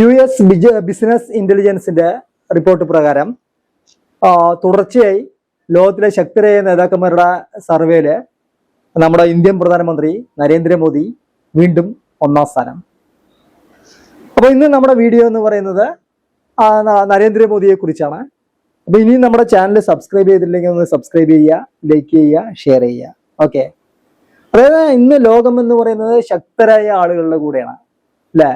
U S business ഇന്റലിജൻസിന്റെ report പ്രകാരം തുടർച്ചയായി ലോകത്തിലെ ശക്തരായ നേതാക്കന്മാരുടെ സർവേയിൽ നമ്മുടെ ഇന്ത്യൻ പ്രധാനമന്ത്രി നരേന്ദ്രമോദി വീണ്ടും ഒന്നാം സ്ഥാനം. അപ്പൊ ഇന്ന് നമ്മുടെ വീഡിയോ എന്ന് പറയുന്നത് നരേന്ദ്രമോദിയെ കുറിച്ചാണ്. അപ്പൊ ഇനിയും നമ്മുടെ ചാനൽ സബ്സ്ക്രൈബ് ചെയ്തില്ലെങ്കിൽ ഒന്ന് സബ്സ്ക്രൈബ് ചെയ്യുക ലൈക്ക് ചെയ്യുക ഷെയർ ചെയ്യുക. ഓക്കെ അതായത് ഇന്ന് ലോകം എന്ന് പറയുന്നത് ശക്തരായ ആളുകളുടെ കൂടെയാണ്. അല്ലേ?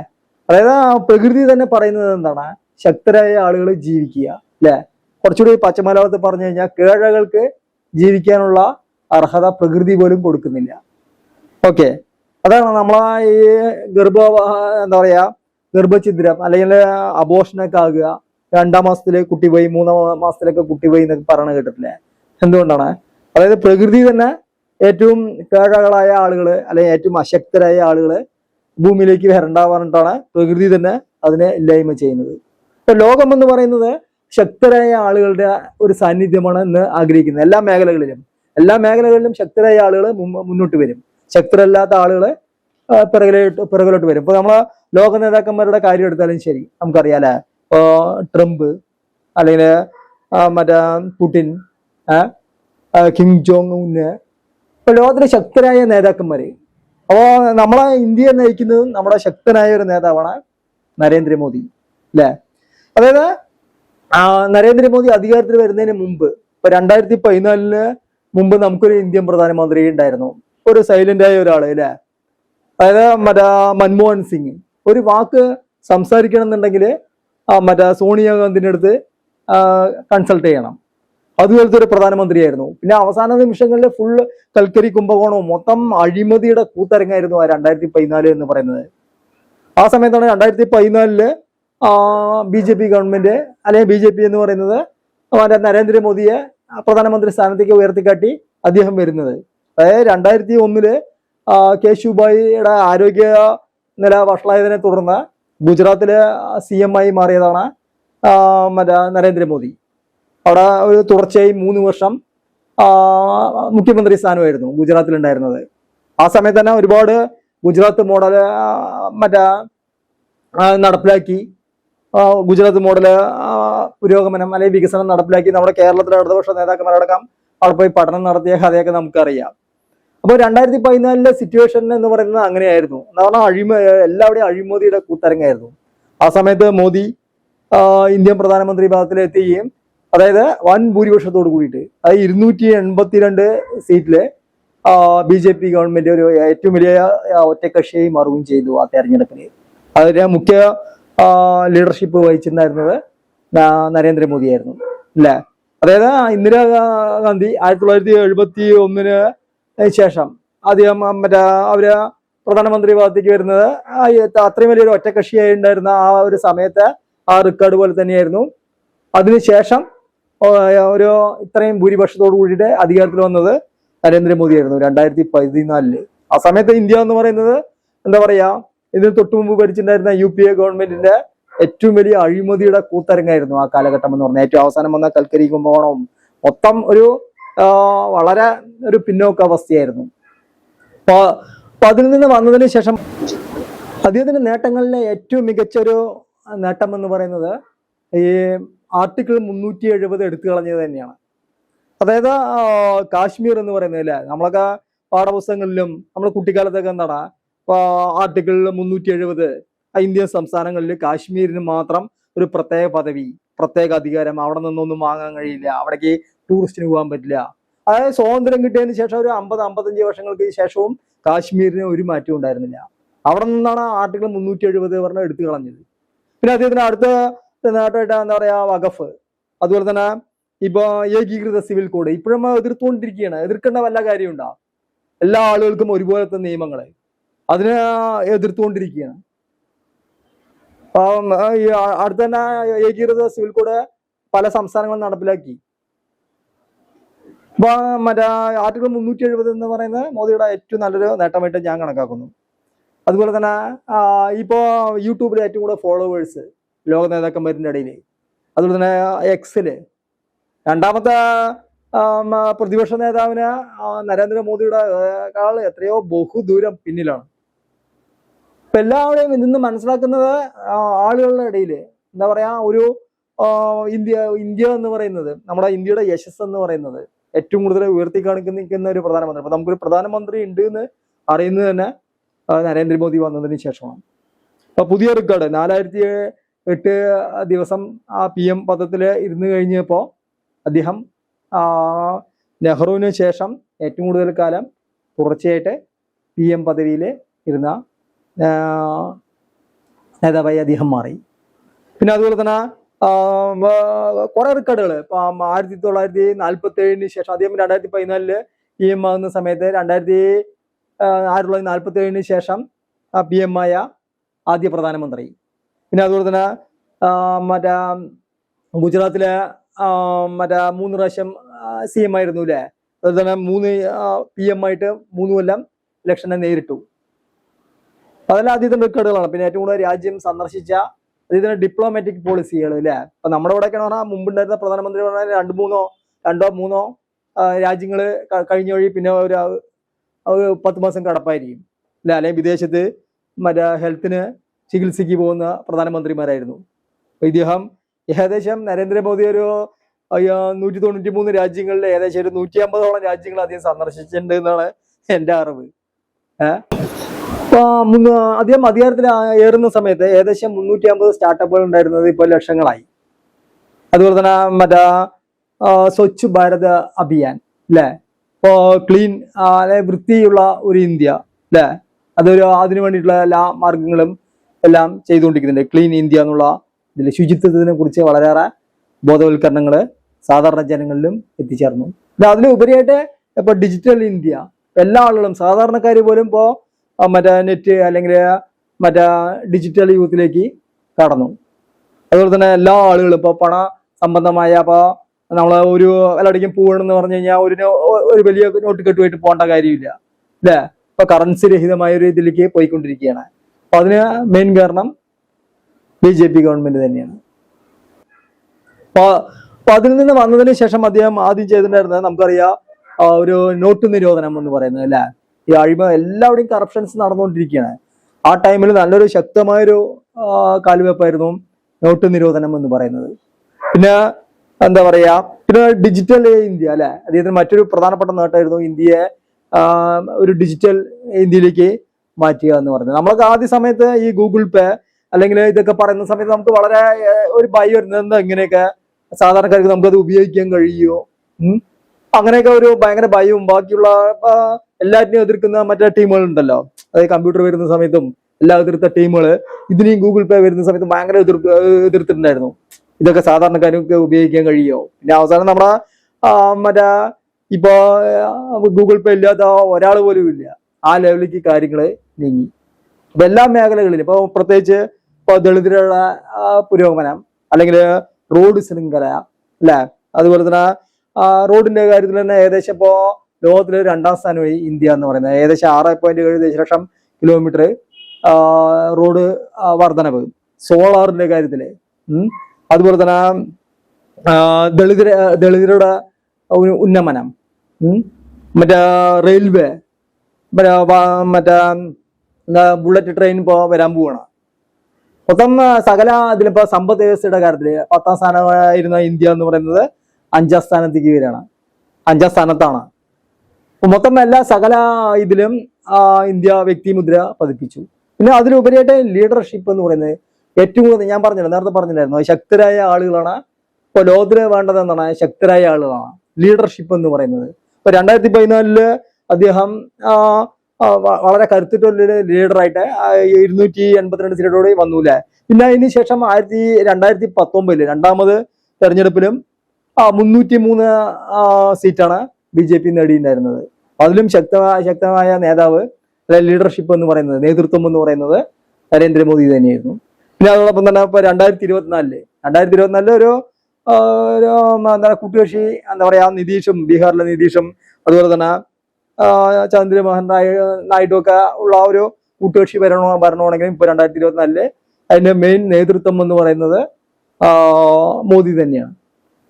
അതായത് ആ പ്രകൃതി തന്നെ പറയുന്നത് എന്താണ്? ശക്തരായ ആളുകൾ ജീവിക്കുക അല്ലെ? കുറച്ചുകൂടി പച്ചമലയാളത്തിൽ പറഞ്ഞു കഴിഞ്ഞാൽ കേഴകൾക്ക് ജീവിക്കാനുള്ള അർഹത പ്രകൃതി പോലും കൊടുക്കുന്നില്ല. ഓക്കെ. അതാണ് നമ്മളെ ഈ ഗർഭ എന്താ പറയാ ഗർഭഛിദ്രം അല്ലെങ്കിൽ അബോഷനൊക്കെ ആകുക. രണ്ടാം മാസത്തിൽ കുട്ടി പോയി മൂന്നാം മാസത്തിലൊക്കെ കുട്ടി പോയി എന്നൊക്കെ പറയണ കേട്ടിട്ടില്ലേ? എന്തുകൊണ്ടാണ്? അതായത് പ്രകൃതി തന്നെ ഏറ്റവും കേഴകളായ ആളുകൾ അല്ലെങ്കിൽ ഏറ്റവും അശക്തരായ ആളുകൾ ഭൂമിയിലേക്ക് വരണ്ട പറഞ്ഞിട്ടാണ് പ്രകൃതി തന്നെ അതിനെ ഇല്ലായ്മ ചെയ്യുന്നത്. ഇപ്പൊ ലോകം എന്ന് പറയുന്നത് ശക്തരായ ആളുകളുടെ ഒരു സാന്നിധ്യമാണ് ഇന്ന് ആഗ്രഹിക്കുന്നത് എല്ലാ മേഖലകളിലും. എല്ലാ മേഖലകളിലും ശക്തരായ ആളുകൾ മുന്നോട്ട് വരും. ശക്തരല്ലാത്ത ആളുകൾ പിറകിലോട്ട് പിറകിലോട്ട് വരും. ഇപ്പൊ നമ്മളെ ലോക നേതാക്കന്മാരുടെ കാര്യം എടുത്താലും ശരി. നമുക്കറിയാലേ? ഇപ്പോ ട്രംപ് അല്ലെങ്കിൽ മറ്റേ പുടിൻ കിം ജോങ് ഉന്ന്. ഇപ്പൊ ലോകത്തിലെ ശക്തരായ നേതാക്കന്മാര് അപ്പോ നമ്മളെ ഇന്ത്യയെ നയിക്കുന്നതും നമ്മുടെ ശക്തനായ ഒരു നേതാവാണ് നരേന്ദ്രമോദി അല്ലേ അതായത് നരേന്ദ്രമോദി അധികാരത്തിൽ വരുന്നതിന് മുമ്പ് ഇപ്പൊ രണ്ടായിരത്തി പതിനാലിന് മുമ്പ് നമുക്കൊരു ഇന്ത്യൻ പ്രധാനമന്ത്രി ഉണ്ടായിരുന്നു. ഒരു സൈലന്റ് ആയ ഒരാൾ അല്ലെ അതായത് മറ്റേ മൻമോഹൻ സിംഗ്. ഒരു വാക്ക് സംസാരിക്കണം എന്നുണ്ടെങ്കിൽ മറ്റേ സോണിയാഗാന്ധിന്റെ അടുത്ത് കൺസൾട്ട് ചെയ്യണം. അതുപോലത്തെ ഒരു പ്രധാനമന്ത്രിയായിരുന്നു. പിന്നെ അവസാന നിമിഷങ്ങളിൽ ഫുൾ കൽക്കരി കുംഭകോണവും മൊത്തം അഴിമതിയുടെ കൂത്തരങ്ങായിരുന്നു ആ രണ്ടായിരത്തി പതിനാല് എന്ന് പറയുന്നത്. ആ സമയത്താണ് രണ്ടായിരത്തി പതിനാലിൽ ബി ജെ പി ഗവൺമെന്റ് അല്ലെങ്കിൽ ബി ജെ പി എന്ന് പറയുന്നത് മറ്റേ നരേന്ദ്രമോദിയെ പ്രധാനമന്ത്രി സ്ഥാനത്തേക്ക് ഉയർത്തിക്കാട്ടി അദ്ദേഹം വരുന്നത്. അതായത് രണ്ടായിരത്തി ഒന്നിൽ കേശുഭായിയുടെ ആരോഗ്യ നില വഷളായതിനെ തുടർന്ന് ഗുജറാത്തിലെ സി എം ആയി മാറിയതാണ് മറ്റേ നരേന്ദ്രമോദി. അവിടെ ഒരു തുടർച്ചയായി മൂന്ന് വർഷം മുഖ്യമന്ത്രി സ്ഥാനമായിരുന്നു ഗുജറാത്തിലുണ്ടായിരുന്നത്. ആ സമയത്ത് തന്നെ ഒരുപാട് ഗുജറാത്ത് മോഡൽ മറ്റേ നടപ്പിലാക്കി ഗുജറാത്ത് മോഡൽ പുരോഗമനം അല്ലെങ്കിൽ വികസനം നടപ്പിലാക്കി നമ്മുടെ കേരളത്തിലെ ഇടതുപക്ഷ നേതാക്കന്മാരടക്കം അവിടെ പോയി പഠനം നടത്തിയ കഥയൊക്കെ നമുക്കറിയാം. അപ്പോൾ രണ്ടായിരത്തി പതിനാലിലെ സിറ്റുവേഷൻ എന്ന് പറയുന്നത് അങ്ങനെയായിരുന്നു. എന്ന് പറഞ്ഞാൽ അഴിമ എല്ലാവരുടെയും അഴിമതിയുടെ കൂത്തരങ്ങായിരുന്നു. ആ സമയത്ത് മോദി ഇന്ത്യൻ പ്രധാനമന്ത്രി പദത്തിൽ എത്തുകയും അതായത് വൻ ഭൂരിപക്ഷത്തോട് കൂടിയിട്ട് അതായത് ഇരുന്നൂറ്റി എൺപത്തിരണ്ട് സീറ്റിൽ ബി ജെ പി ഗവൺമെന്റ് ഒരു ഏറ്റവും വലിയ ഒറ്റക്കക്ഷിയായി മാറുകയും ചെയ്തു ആ തെരഞ്ഞെടുപ്പിന്. അതിന്റെ മുഖ്യ ലീഡർഷിപ്പ് വഹിച്ചിട്ടുണ്ടായിരുന്നത് ന- നരേന്ദ്രമോദിയായിരുന്നു. അല്ലേ? അതായത് ഇന്ദിരാഗാന്ധി ആയിരത്തി തൊള്ളായിരത്തി എഴുപത്തി ഒന്നിന് ശേഷം അദ്ദേഹം മറ്റേ അവർ പ്രധാനമന്ത്രി പദത്തേക്ക് വരുന്നത് അത്രയും വലിയൊരു ഒറ്റക്കക്ഷിയായി ഉണ്ടായിരുന്ന ആ ഒരു സമയത്ത് ആ റെക്കോർഡ് പോലെ തന്നെയായിരുന്നു. അതിനുശേഷം ഒരു ഇത്രയും ഭൂരിപക്ഷത്തോടു കൂടിയിട്ട് അധികാരത്തിൽ വന്നത് നരേന്ദ്രമോദിയായിരുന്നു രണ്ടായിരത്തി പതിനാലിൽ ആ സമയത്ത് ഇന്ത്യ എന്ന് പറയുന്നത് എന്താ പറയാ ഇതിന് തൊട്ടു മുമ്പ് ഭരിച്ചിട്ടുണ്ടായിരുന്ന യു പി എ ഗവൺമെന്റിന്റെ ഏറ്റവും വലിയ അഴിമതിയുടെ കൂത്തരങ്ങായിരുന്നു ആ കാലഘട്ടം എന്ന് പറഞ്ഞാൽ. ഏറ്റവും അവസാനം വന്ന കൽക്കരി കുംഭകോണവും മൊത്തം ഒരു വളരെ ഒരു പിന്നോക്ക അവസ്ഥയായിരുന്നു. അപ്പൊ അതിൽ നിന്ന് വന്നതിന് ശേഷം അദ്ദേഹത്തിന്റെ നേട്ടങ്ങളിലെ ഏറ്റവും മികച്ചൊരു നേട്ടം എന്ന് പറയുന്നത് ഈ ആർട്ടിക്കിൾ മുന്നൂറ്റി എഴുപത് എടുത്തു കളഞ്ഞത് തന്നെയാണ്. അതായത് കാശ്മീർ എന്ന് പറയുന്നത് അല്ലേ? നമ്മളൊക്കെ പാഠപുസ്തകങ്ങളിലും നമ്മുടെ കുട്ടിക്കാലത്തൊക്കെ എന്താണ് ആർട്ടിക്കിൾ മുന്നൂറ്റി എഴുപത് ഇന്ത്യൻ സംസ്ഥാനങ്ങളിൽ കാശ്മീരിന് മാത്രം ഒരു പ്രത്യേക പദവി പ്രത്യേക അധികാരം അവിടെ നിന്നൊന്നും വാങ്ങാൻ കഴിയില്ല അവിടേക്ക് ടൂറിസ്റ്റിന് പോകാൻ പറ്റില്ല. അതായത് സ്വാതന്ത്ര്യം കിട്ടിയതിന് ശേഷം ഒരു അമ്പത് അമ്പത്തഞ്ച് വർഷങ്ങൾക്ക് ശേഷവും കാശ്മീരിന് ഒരു മാറ്റവും ഉണ്ടായിരുന്നില്ല. അവിടെ നിന്നാണ് ആർട്ടിക്കിൾ മുന്നൂറ്റി എഴുപത് പറഞ്ഞ എടുത്തു കളഞ്ഞത്. പിന്നെ അദ്ദേഹത്തിന് അടുത്ത നേട്ടമായിട്ട് എന്താ പറയാ വഖഫ്. അതുപോലെ തന്നെ ഇപ്പൊ ഏകീകൃത സിവിൽ കോഡ്. ഇപ്പോഴും എതിർത്തുകൊണ്ടിരിക്കുകയാണ്. എതിർക്കേണ്ട വല്ല കാര്യമുണ്ടോ? എല്ലാ ആളുകൾക്കും ഒരുപോലത്തെ നിയമങ്ങൾ അതിനെ എതിർത്തുകൊണ്ടിരിക്കുകയാണ്. അടുത്ത തന്നെ ഏകീകൃത സിവിൽ കോഡ് പല സംസ്ഥാനങ്ങളും നടപ്പിലാക്കി. അപ്പൊ മറ്റേ ആർട്ടിക്കിൾ മുന്നൂറ്റി എഴുപത് എന്ന് പറയുന്നത് മോദിയുടെ ഏറ്റവും നല്ലൊരു നേട്ടമായിട്ട് ഞാൻ കണക്കാക്കുന്നു. അതുപോലെ തന്നെ ഇപ്പോ യൂട്യൂബിൽ ഏറ്റവും കൂടുതൽ ഫോളോവേഴ്സ് ലോക നേതാക്കന്മാരുടെ ഇടയിൽ അതുപോലെ തന്നെ എക്സിൽ. രണ്ടാമത്തെ പ്രതിപക്ഷ നേതാവിന് നരേന്ദ്രമോദിയുടെ കാൾ എത്രയോ ബഹുദൂരം പിന്നിലാണ്. ഇപ്പൊ എല്ലാവരെയും ഇതിന്ന് മനസ്സിലാക്കുന്നത് ആളുകളുടെ ഇടയിൽ എന്താ പറയാ ഒരു ഇന്ത്യ ഇന്ത്യ എന്ന് പറയുന്നത് നമ്മുടെ ഇന്ത്യയുടെ യശസ് എന്ന് പറയുന്നത് ഏറ്റവും കൂടുതൽ ഉയർത്തി കാണിക്കുന്ന ഒരു പ്രധാനമന്ത്രി. അപ്പൊ നമുക്കൊരു പ്രധാനമന്ത്രി ഉണ്ട് എന്ന് അറിയുന്നത് തന്നെ നരേന്ദ്രമോദി വന്നതിന് ശേഷമാണ്. അപ്പൊ പുതിയ റെക്കോർഡ് നാലായിരത്തി എട്ട് ദിവസം ആ പി എം പദത്തിൽ ഇരുന്ന് കഴിഞ്ഞപ്പോൾ അദ്ദേഹം നെഹ്റുവിന് ശേഷം ഏറ്റവും കൂടുതൽ കാലം തുടർച്ചയായിട്ട് പി എം പദവിയിൽ ഇരുന്ന നേതാവായി അദ്ദേഹം മാറി. പിന്നെ അതുപോലെ തന്നെ കുറേ റെക്കോർഡുകൾ ഇപ്പം ആയിരത്തി തൊള്ളായിരത്തി നാൽപ്പത്തി ഏഴിന് ശേഷം അദ്ദേഹം രണ്ടായിരത്തി പതിനാലിൽ പി എം ആകുന്ന സമയത്ത് രണ്ടായിരത്തി ആയിരത്തി തൊള്ളായിരത്തി നാൽപ്പത്തി ഏഴിന് ശേഷം പി എം ആയ ആദ്യ പ്രധാനമന്ത്രി. പിന്നെ അതുപോലെ തന്നെ മറ്റേ ഗുജറാത്തിലെ മറ്റേ മൂന്ന് പ്രാവശ്യം സി എം ആയിരുന്നു അല്ലേ അതുപോലെ തന്നെ മൂന്ന് പി എം ആയിട്ട് മൂന്ന് കൊല്ലം ഇലക്ഷനെ നേരിട്ടു. അതെല്ലാം ആദ്യത്തെ റെക്കോർഡുകളാണ് പിന്നെ ഏറ്റവും കൂടുതൽ രാജ്യം സന്ദർശിച്ച അതീതം ഡിപ്ലോമാറ്റിക് പോളിസികൾ അല്ലേ അപ്പൊ നമ്മുടെ ഇവിടെയൊക്കെ പറഞ്ഞാൽ മുമ്പുണ്ടായിരുന്ന പ്രധാനമന്ത്രി പറഞ്ഞാൽ രണ്ട് മൂന്നോ രണ്ടോ മൂന്നോ രാജ്യങ്ങൾ കഴിഞ്ഞ വഴി പിന്നെ ഒരു പത്ത് മാസം കടപ്പായിരിക്കും. അല്ലെ അല്ലെങ്കിൽ വിദേശത്ത് മറ്റേ ഹെൽത്തിന് ചികിത്സയ്ക്ക് പോകുന്ന പ്രധാനമന്ത്രിമാരായിരുന്നു. ഇദ്ദേഹം ഏകദേശം നരേന്ദ്രമോദി ഒരു നൂറ്റി തൊണ്ണൂറ്റി മൂന്ന് രാജ്യങ്ങളിൽ ഏകദേശം ഒരു നൂറ്റി അമ്പതോളം രാജ്യങ്ങൾ അദ്ദേഹം സന്ദർശിച്ചിട്ടുണ്ട് എന്നാണ് എന്റെ അറിവ്. അദ്ദേഹം അധികാരത്തിൽ ഏറുന്ന സമയത്ത് ഏകദേശം മുന്നൂറ്റി അമ്പത് സ്റ്റാർട്ടപ്പുകൾ ഉണ്ടായിരുന്നത് ഇപ്പോൾ ലക്ഷങ്ങളായി. അതുപോലെ തന്നെ മറ്റേ സ്വച്ഛ് ഭാരത് അഭിയാൻ അല്ലേ? ഇപ്പോ ക്ലീൻ അല്ലെ വൃത്തിയുള്ള ഒരു ഇന്ത്യ അല്ലേ? അതൊരു അതിനു വേണ്ടിയിട്ടുള്ള എല്ലാ മാർഗങ്ങളും എല്ലാം ചെയ്തുകൊണ്ടിരിക്കുന്നുണ്ട്. ക്ലീൻ ഇന്ത്യ എന്നുള്ള ഇതിൽ ശുചിത്വത്തിനെ കുറിച്ച് വളരെയേറെ ബോധവൽക്കരണങ്ങൾ സാധാരണ ജനങ്ങളിലും എത്തിച്ചേർന്നു. അതിലുപരിയായിട്ട് ഇപ്പൊ ഡിജിറ്റൽ ഇന്ത്യ എല്ലാ ആളുകളും സാധാരണക്കാർ പോലും ഇപ്പോൾ മറ്റേ നെറ്റ് അല്ലെങ്കിൽ മറ്റേ ഡിജിറ്റൽ യൂത്തിലേക്ക് കടന്നു. അതുപോലെ തന്നെ എല്ലാ ആളുകളും ഇപ്പോൾ പണ സംബന്ധമായ അപ്പോൾ നമ്മൾ ഒരു എല്ലായിടേക്കും പോകണമെന്ന് പറഞ്ഞു കഴിഞ്ഞാൽ ഒരു ഒരു വലിയ നോട്ട് കെട്ടുമായിട്ട് പോകേണ്ട കാര്യമില്ല. അല്ലേ? ഇപ്പൊ കറൻസി രഹിതമായ ഒരു ഇതിലേക്ക് പോയിക്കൊണ്ടിരിക്കുകയാണ്. അപ്പൊ അതിന് മെയിൻ കാരണം ബി ജെ പി ഗവൺമെന്റ് തന്നെയാണ്. അപ്പൊ അതിൽ നിന്ന് വന്നതിന് ശേഷം അദ്ദേഹം ആദ്യം ചെയ്തിട്ടുണ്ടായിരുന്നത് നമുക്കറിയാം ഒരു നോട്ട് നിരോധനം എന്ന് പറയുന്നത് അല്ലേ? ഈ അഴിമ എല്ലാവരുടെയും കറപ്ഷൻസ് നടന്നുകൊണ്ടിരിക്കുകയാണ്. ആ ടൈമിൽ നല്ലൊരു ശക്തമായൊരു കാലുവെപ്പായിരുന്നു നോട്ട് നിരോധനം എന്ന് പറയുന്നത്. പിന്നെ എന്താ പറയാ പിന്നെ ഡിജിറ്റൽ ഇന്ത്യ അല്ലെ? അദ്ദേഹത്തിന് മറ്റൊരു പ്രധാനപ്പെട്ട നേട്ടമായിരുന്നു ഇന്ത്യയെ ഒരു ഡിജിറ്റൽ ഇന്ത്യയിലേക്ക് മാറ്റുക എന്ന് പറയുന്നത് നമ്മളൊക്കെ ആദ്യ സമയത്ത് ഈ ഗൂഗിൾ പേ അല്ലെങ്കിൽ ഇതൊക്കെ പറയുന്ന സമയത്ത് നമുക്ക് വളരെ ഒരു ഭയം വരുന്നത് ഇങ്ങനെയൊക്കെ സാധാരണക്കാർക്ക് നമുക്കത് ഉപയോഗിക്കാൻ കഴിയുമോ. അങ്ങനെയൊക്കെ ഒരു ഭയങ്കര ഭയവും ബാക്കിയുള്ള എല്ലാറ്റിനും എതിർക്കുന്ന മറ്റേ ടീമുകൾ ഉണ്ടല്ലോ. അതായത് കമ്പ്യൂട്ടർ വരുന്ന സമയത്തും എല്ലാം എതിർത്ത ടീമുകൾ ഇതിനെയും ഗൂഗിൾ പേ വരുന്ന സമയത്ത് ഭയങ്കര എതിർ എതിർത്തിട്ടുണ്ടായിരുന്നു. ഇതൊക്കെ സാധാരണക്കാർക്ക് ഉപയോഗിക്കാൻ കഴിയുമോ? പിന്നെ അവസാനം നമ്മുടെ മറ്റേ ഇപ്പോ ഗൂഗിൾ പേ ഇല്ലാത്ത ഒരാൾ പോലും ഇല്ല. ആ ലെവലിലേക്ക് കാര്യങ്ങൾ നീങ്ങി അപ്പൊ എല്ലാ മേഖലകളിലും ഇപ്പൊ പ്രത്യേകിച്ച് ഇപ്പൊ ദളിതരുടെ പുരോഗമനം അല്ലെങ്കിൽ റോഡ് ശൃംഖല അല്ലെ അതുപോലെ തന്നെ റോഡിന്റെ കാര്യത്തിൽ തന്നെ ഏകദേശം ഇപ്പോ ലോകത്തിലെ രണ്ടാം സ്ഥാനമായി ഇന്ത്യ എന്ന് പറയുന്നത് ഏകദേശം ആറ് പോയിന്റ് ഏഴ് ദശലക്ഷം കിലോമീറ്റർ റോഡ് വർധനവ് സോളാറിന്റെ കാര്യത്തിൽ ഉം. അതുപോലെ തന്നെ ദളിതര ദളിതരുടെ ഉന്നമനം. മറ്റേ റെയിൽവേ മറ്റേ മറ്റേ എന്താ ബുള്ളറ്റ് ട്രെയിൻ ഇപ്പോ വരാൻ പോവാണ്. മൊത്തം സകല ഇതിലിപ്പോ സമ്പദ് വ്യവസ്ഥയുടെ കാര്യത്തിൽ പത്താം സ്ഥാനമായിരുന്ന ഇന്ത്യ എന്ന് പറയുന്നത് അഞ്ചാം സ്ഥാനത്തേക്ക് വരികയാണ്. അഞ്ചാം സ്ഥാനത്താണ്. മൊത്തം എല്ലാ സകല ഇതിലും ഇന്ത്യ വ്യക്തിമുദ്ര പതിപ്പിച്ചു. പിന്നെ അതിലുപരിയായിട്ട് ലീഡർഷിപ്പ് എന്ന് പറയുന്നത് ഏറ്റവും കൂടുതൽ ഞാൻ പറഞ്ഞില്ല നേരത്തെ പറഞ്ഞില്ലായിരുന്നു? ശക്തരായ ആളുകളാണ് ഇപ്പൊ ലോകത്തിന് വേണ്ടത് എന്താണ് ശക്തരായ ആളുകളാണ്. ലീഡർഷിപ്പ് എന്ന് പറയുന്നത്. ഇപ്പൊ രണ്ടായിരത്തി പതിനാലിൽ അദ്ദേഹം വളരെ കരുത്തുറ്റൊരു ലീഡറായിട്ട് ഇരുന്നൂറ്റി എൺപത്തിരണ്ട് സീറ്റോടെ വന്നൂല്ലേ പിന്നെ അതിന് ശേഷം ആയിരത്തി രണ്ടായിരത്തി പത്തൊമ്പതിൽ രണ്ടാമത് തെരഞ്ഞെടുപ്പിലും മുന്നൂറ്റി മൂന്ന് സീറ്റാണ് ബി ജെ പി നേടിയിട്ടുണ്ടായിരുന്നത്. അതിലും ശക്തമായ ശക്തമായ നേതാവ് ലീഡർഷിപ്പ് എന്ന് പറയുന്നത് നേതൃത്വം എന്ന് പറയുന്നത് നരേന്ദ്രമോദി തന്നെയായിരുന്നു. പിന്നെ അതോടൊപ്പം തന്നെ ഇപ്പൊ രണ്ടായിരത്തി ഇരുപത്തിനാലിൽ രണ്ടായിരത്തി ഇരുപത്തിനാലിൽ ഒരു ഒരു എന്താ കൂട്ടുകക്ഷി എന്താ പറയാ നിതീഷും ബീഹാറിലെ നിതീഷും അതുപോലെ തന്നെ ചന്ദ്രമോഹൻ റായ് നായിഡു ഒക്കെ ഉള്ള ഒരു കൂട്ടുകക്ഷി ഭരണ ഭരണമാണെങ്കിലും ഇപ്പൊ രണ്ടായിരത്തി ഇരുപത്തിനാലിൽ അതിന്റെ മെയിൻ നേതൃത്വം എന്ന് പറയുന്നത് മോദി തന്നെയാണ്.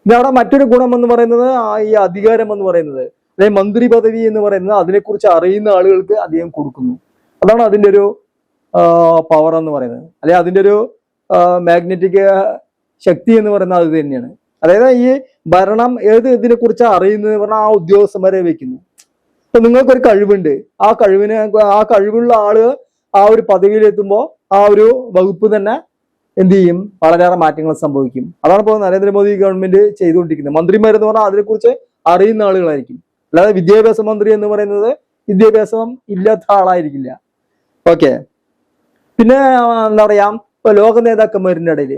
പിന്നെ അവിടെ മറ്റൊരു ഗുണം എന്ന് പറയുന്നത് ഈ അധികാരം എന്ന് പറയുന്നത്. അല്ലെങ്കിൽ മന്ത്രി പദവി എന്ന് പറയുന്നത് അതിനെക്കുറിച്ച് അറിയുന്ന ആളുകൾക്ക് അധികം കൊടുക്കുന്നു. അതാണ് അതിന്റെ ഒരു പവർ എന്ന് പറയുന്നത്. അല്ലെ അതിന്റെ ഒരു മാഗ്നറ്റിക് ശക്തി എന്ന് പറയുന്നത് അത് തന്നെയാണ്. അതായത് ഈ ഭരണം ഏത് ഇതിനെക്കുറിച്ച് അറിയുന്നത് പറഞ്ഞാൽ ആ ഉദ്യോഗസ്ഥന്മാരെ വെക്കുന്നു ഇപ്പൊ നിങ്ങൾക്കൊരു കഴിവുണ്ട്. ആ കഴിവിന് ആ കഴിവുള്ള ആൾ ആ ഒരു പദവിയിലെത്തുമ്പോൾ ആ ഒരു വകുപ്പ് തന്നെ എന്ത് ചെയ്യും? വളരെയേറെ മാറ്റങ്ങൾ സംഭവിക്കും. അതാണ് ഇപ്പോൾ നരേന്ദ്രമോദി ഗവൺമെന്റ് ചെയ്തുകൊണ്ടിരിക്കുന്നത്. മന്ത്രിമാരെന്ന് പറഞ്ഞാൽ അതിനെക്കുറിച്ച് അറിയുന്ന ആളുകളായിരിക്കും. അല്ലാതെ വിദ്യാഭ്യാസ മന്ത്രി എന്ന് പറയുന്നത് വിദ്യാഭ്യാസം ഇല്ലാത്ത ആളായിരിക്കില്ല. ഓക്കെ. പിന്നെ എന്താ പറയാ ഇപ്പൊ ലോക നേതാക്കന്മാരുടെ ഇടയിൽ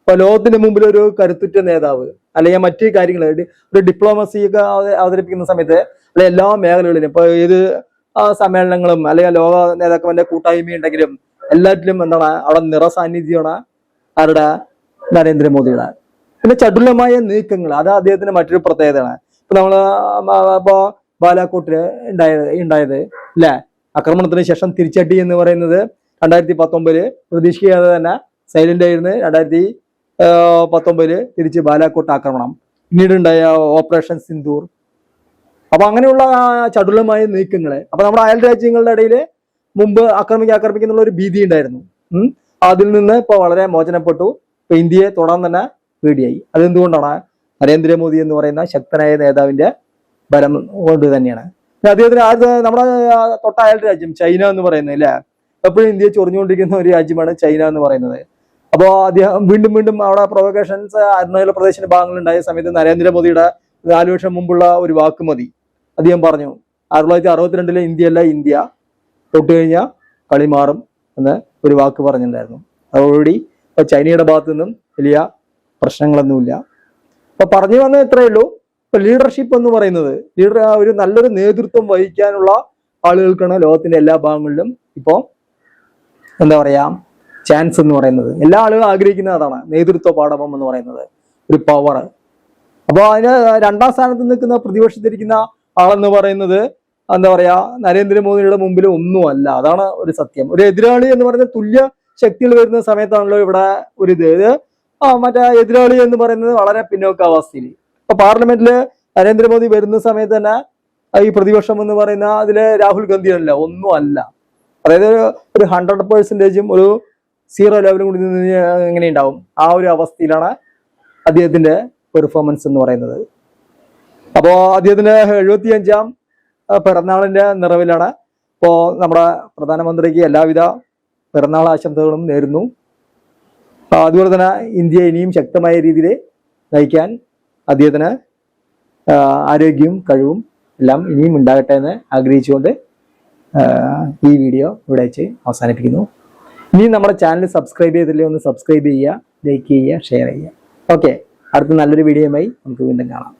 ഇപ്പൊ ലോകത്തിന്റെ മുമ്പിൽ ഒരു കരുത്തുറ്റ നേതാവ്. അല്ലെങ്കിൽ മറ്റു കാര്യങ്ങൾ ഒരു ഡിപ്ലോമസി ഒക്കെ അവ- അവതരിപ്പിക്കുന്ന സമയത്ത് അല്ലെ എല്ലാ മേഖലകളിലും ഇപ്പൊ ഏത് സമ്മേളനങ്ങളും അല്ലെങ്കിൽ ലോക നേതാക്കന്മാരുടെ കൂട്ടായ്മ ഉണ്ടെങ്കിലും എല്ലാറ്റിലും എന്താണ് അവിടെ നിറസാന്നിധ്യമാണ് ആരുടെ? നരേന്ദ്രമോദിയുടെ. പിന്നെ ചടുലമായ നീക്കങ്ങൾ അത് അദ്ദേഹത്തിന്റെ മറ്റൊരു പ്രത്യേകതയാണ്. ഇപ്പൊ നമ്മൾ ഇപ്പൊ ബാലാക്കോട്ടിൽ ഉണ്ടായത് ഉണ്ടായത് അല്ലെ? ആക്രമണത്തിന് ശേഷം തിരിച്ചടി എന്ന് പറയുന്നത് രണ്ടായിരത്തി പത്തൊമ്പതിൽ പ്രതീക്ഷിക്കാതെ തന്നെ സൈലന്റ് ആയിരുന്നു. രണ്ടായിരത്തി പത്തൊമ്പതിൽ തിരിച്ച് ബാലാക്കോട്ട് ആക്രമണം. പിന്നീട് ഉണ്ടായ ഓപ്പറേഷൻ സിന്ദൂർ. അപ്പൊ അങ്ങനെയുള്ള ചടുലമായ നീക്കങ്ങളെ അപ്പൊ നമ്മുടെ അയൽ രാജ്യങ്ങളുടെ ഇടയിൽ മുമ്പ് ആക്രമിക്കുക ആക്രമിക്കുന്നുള്ള ഒരു ഭീതി ഉണ്ടായിരുന്നു. അതിൽ നിന്ന് ഇപ്പൊ വളരെ മോചനപ്പെട്ടു. ഇപ്പൊ ഇന്ത്യയെ തുടർന്ന് തന്നെ പേടിയായി. അതെന്തുകൊണ്ടാണ്? നരേന്ദ്രമോദി എന്ന് പറയുന്ന ശക്തനായ നേതാവിന്റെ ബലം കൊണ്ട് തന്നെയാണ്. അദ്ദേഹത്തിന് ആദ്യ നമ്മുടെ തൊട്ട രാജ്യം ചൈന എന്ന് പറയുന്നത് അല്ലേ? എപ്പോഴും ഇന്ത്യയെ ചൊറിഞ്ഞുകൊണ്ടിരിക്കുന്ന ഒരു രാജ്യമാണ് ചൈന എന്ന് പറയുന്നത്. അപ്പോൾ അദ്ദേഹം വീണ്ടും വീണ്ടും അവിടെ പ്രൊവക്കേഷൻസ് അരുണാചൽ പ്രദേശിന്റെ ഭാഗങ്ങളുണ്ടായ സമയത്ത് നരേന്ദ്രമോദിയുടെ നാല് വർഷം മുമ്പുള്ള ഒരു വാക്ക് മതി. അദ്ദേഹം പറഞ്ഞു ആയിരത്തി തൊള്ളായിരത്തി അറുപത്തിരണ്ടിലെ ഇന്ത്യയല്ല ഇന്ത്യ. തൊട്ട് കഴിഞ്ഞാൽ കളി മാറും എന്ന് ഒരു വാക്ക് പറഞ്ഞിട്ടുണ്ടായിരുന്നു. അതോടുകൂടി ഇപ്പൊ ചൈനയുടെ ഭാഗത്തു നിന്നും വലിയ പ്രശ്നങ്ങളൊന്നുമില്ല. അപ്പൊ പറഞ്ഞു വന്നത് ഇത്രയേ ഉള്ളൂ. ഇപ്പൊ ലീഡർഷിപ്പ് എന്ന് പറയുന്നത് ലീഡർ ഒരു നല്ലൊരു നേതൃത്വം വഹിക്കാനുള്ള ആളുകൾക്കാണ് ലോകത്തിന്റെ എല്ലാ ഭാഗങ്ങളിലും ഇപ്പോ എന്താ പറയാ ചാൻസ് എന്ന് പറയുന്നത്. എല്ലാ ആളുകളും ആഗ്രഹിക്കുന്ന അതാണ്. നേതൃത്വ പാഠവം എന്ന് പറയുന്നത്. ഒരു പവർ അപ്പോൾ അതിന് രണ്ടാം സ്ഥാനത്ത് നിൽക്കുന്ന പ്രതിപക്ഷത്തിരിക്കുന്ന ആളെന്ന് പറയുന്നത് എന്താ പറയാ നരേന്ദ്രമോദിയുടെ മുമ്പിൽ ഒന്നുമല്ല. അതാണ് ഒരു സത്യം. ഒരു എതിരാളി എന്ന് പറയുന്നത് തുല്യ ശക്തികൾ വരുന്ന സമയത്താണല്ലോ ഇവിടെ ഒരു ഇത്. ആ മറ്റേ എതിരാളി എന്ന് പറയുന്നത് വളരെ പിന്നോക്കാവസ്ഥയിൽ ഇപ്പൊ പാർലമെന്റിൽ നരേന്ദ്രമോദി വരുന്ന സമയത്ത് തന്നെ ഈ പ്രതിപക്ഷം എന്ന് പറയുന്ന അതിൽ രാഹുൽ ഗാന്ധി അല്ല ഒന്നും അല്ല അതായത് ഒരു ഹൺഡ്രഡ് പേഴ്സന്റേജും ഒരു സീറോ ലെവലും കൂടി നിന്ന് കഴിഞ്ഞാൽ എങ്ങനെ ഉണ്ടാവും? ആ ഒരു അവസ്ഥയിലാണ് അദ്ദേഹത്തിന്റെ പെർഫോമൻസ് എന്ന് പറയുന്നത്. അപ്പോ അദ്ദേഹത്തിന്റെ എഴുപത്തി അഞ്ചാം പിറന്നാളിന്റെ നിറവിലാണ് ഇപ്പോ നമ്മുടെ പ്രധാനമന്ത്രിക്ക് എല്ലാവിധ പിറന്നാൾ ആശംസകളും നേരുന്നു. അതുപോലെ തന്നെ ഇന്ത്യ ഇനിയും ശക്തമായ രീതിയിൽ നയിക്കാൻ അദ്ദേഹത്തിന് ആരോഗ്യവും കഴിവും എല്ലാം ഇനിയും ഉണ്ടാകട്ടെ എന്ന് ആഗ്രഹിച്ചുകൊണ്ട് ഈ വീഡിയോ ഇവിടെ വെച്ച് അവസാനിപ്പിക്കുന്നു. ഇനി നമ്മുടെ ചാനൽ സബ്സ്ക്രൈബ് ചെയ്തില്ലേ ഒന്ന് സബ്സ്ക്രൈബ് ചെയ്യുക ലൈക്ക് ചെയ്യുക ഷെയർ ചെയ്യുക. ഓക്കെ അടുത്ത നല്ലൊരു വീഡിയോയുമായി നമുക്ക് വീണ്ടും കാണാം.